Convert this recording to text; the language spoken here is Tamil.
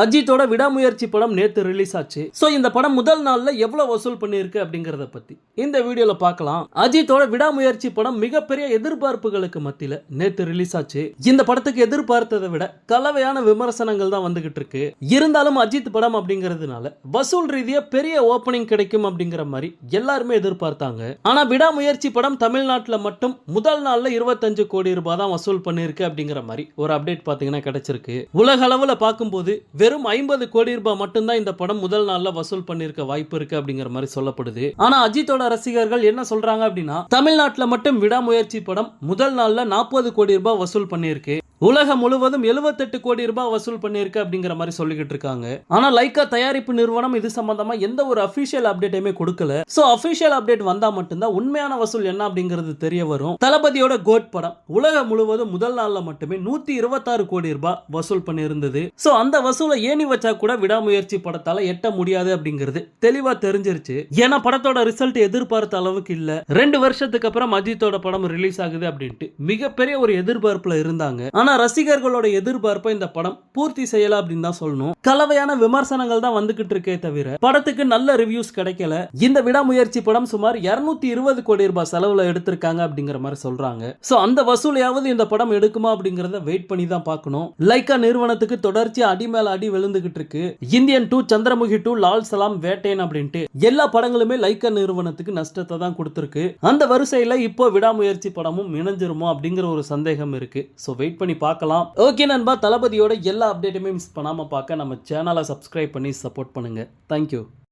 அஜித்தோட விடாமுயற்சி படம் நேற்று ரிலீஸ் ஆச்சு. ஸோ இந்த படம் முதல் நாள்ல எவ்வளோ வசூல் பண்ணியிருக்கு அப்படிங்கிறத பற்றி இந்த வீடியோவில் பார்க்கலாம். அஜித்தோட விடாமுயற்சி படம் மிகப்பெரிய எதிர்பார்ப்புகளுக்கு மத்தியில் நேற்று ரிலீஸ் ஆச்சு. இந்த படத்துக்கு எதிர்பார்த்ததை விட கலவையான விமர்சனங்கள் தான் வந்துகிட்டு இருக்கு. இருந்தாலும் அஜித் படம் அப்படிங்கிறதுனால வசூல் ரீதியா பெரிய ஓப்பனிங் கிடைக்கும் அப்படிங்கிற மாதிரி எல்லாருமே எதிர்பார்த்தாங்க. ஆனா விடாமுயற்சி படம் தமிழ்நாட்டுல மட்டும் முதல் நாள்ல இருபத்தஞ்சு கோடி ரூபாய் தான் வசூல் பண்ணிருக்கு அப்படிங்கிற மாதிரி ஒரு அப்டேட் பாத்தீங்கன்னா கிடைச்சிருக்கு. உலக அளவுல பார்க்கும்போது வெறும் ஐம்பது கோடி ரூபாய் மட்டும்தான் இந்த படம் முதல் நாளில் வசூல் பண்ணியிருக்க வாய்ப்பு இருக்கு அப்படிங்கிற மாதிரி சொல்லப்படுது. ஆனால் அஜித்தோட ரசிகர்கள் என்ன சொல்றாங்க அப்படின்னா தமிழ்நாட்டில் மட்டும் விடாமுயற்சி படம் முதல் நாளில் நாற்பது கோடி ரூபாய் வசூல் பண்ணியிருக்கு. உலகம் முழுவதும் 78 கோடி ரூபாய் வசூல் பண்ணியிருக்கு அப்படிங்கிற மாதிரி சொல்லிக்கிட்டு இருக்காங்க. ஆனா லைக்கா தயாரிப்பு நிறுவனம் இது சம்பந்தமா எந்த ஒரு அபிஷியல் அப்டேட்டையுமே கொடுக்கல. சோ அபிஷியல் அப்டேட் வந்தா மட்டும்தான் உண்மையான வசூல் என்ன அப்படிங்கிறது தெரிய வரும். தளபதியோட கோட் படம் உலகம் முழுவதும் முதல் நாள்ல மட்டுமே நூத்தி இருபத்தாறு கோடி ரூபாய் வசூல் பண்ணியிருந்தது. சோ அந்த வசூலை ஏணி வச்சா கூட விடாமுயற்சி படத்தால எட்ட முடியாது அப்படிங்கிறது தெளிவா தெரிஞ்சிருச்சு. ஏன்னா படத்தோட ரிசல்ட் எதிர்பார்த்த அளவுக்கு இல்ல. ரெண்டு வருஷத்துக்கு அப்புறம் அஜித்தோட படம் ரிலீஸ் ஆகுது அப்படின்ட்டு மிகப்பெரிய ஒரு எதிர்பார்ப்புல இருந்தாங்க. ஆனா ரசிகர்களோட எதிர்பார்ப்பை இந்த படம் பூர்த்தி செய்யல அப்படின்னு தான் சொல்லணும். கலவையான விமர்சனங்கள் தான் வந்துகிட்டு இருக்கே தவிர படத்துக்கு நல்ல ரிவ்யூஸ் கிடைக்கல. இந்த விடாமுயற்சி படம் சுமார் 220 இருபது கோடி ரூபாய் செலவுல எடுத்திருக்காங்க அப்படிங்கிற மாதிரி சொல்றாங்க. ஸோ அந்த வசூலையாவது இந்த படம் எடுக்குமா அப்படிங்கறத வெயிட் பண்ணி தான் பார்க்கணும். லைக்கா நிறுவனத்துக்கு தொடர்ச்சி அடி மேல அடி விழுந்துகிட்டு இருக்கு. Indian two Chandramukhi two Lal Salaam வேட்டேன் அப்படின்ட்டு எல்லா படங்களுமே லைக்கா நிறுவனத்துக்கு நஷ்டத்தை தான் கொடுத்துருக்கு. அந்த வரிசையில இப்போ விடாமுயற்சி படமும் இணைஞ்சிருமோ அப்படிங்கிற ஒரு சந்தேகம் இருக்கு. ஸோ வெயிட் பண்ணி பார்க்கலாம். ஓகே நண்பா தளபதியோட எல்லா அப்டேட்டுமே மிஸ் பண்ணாமல் பார்க்க நம்ம சேனலை சப்ஸ்கிரைப் பண்ணி சப்போர்ட் பண்ணுங்கள் தேங்க்யூ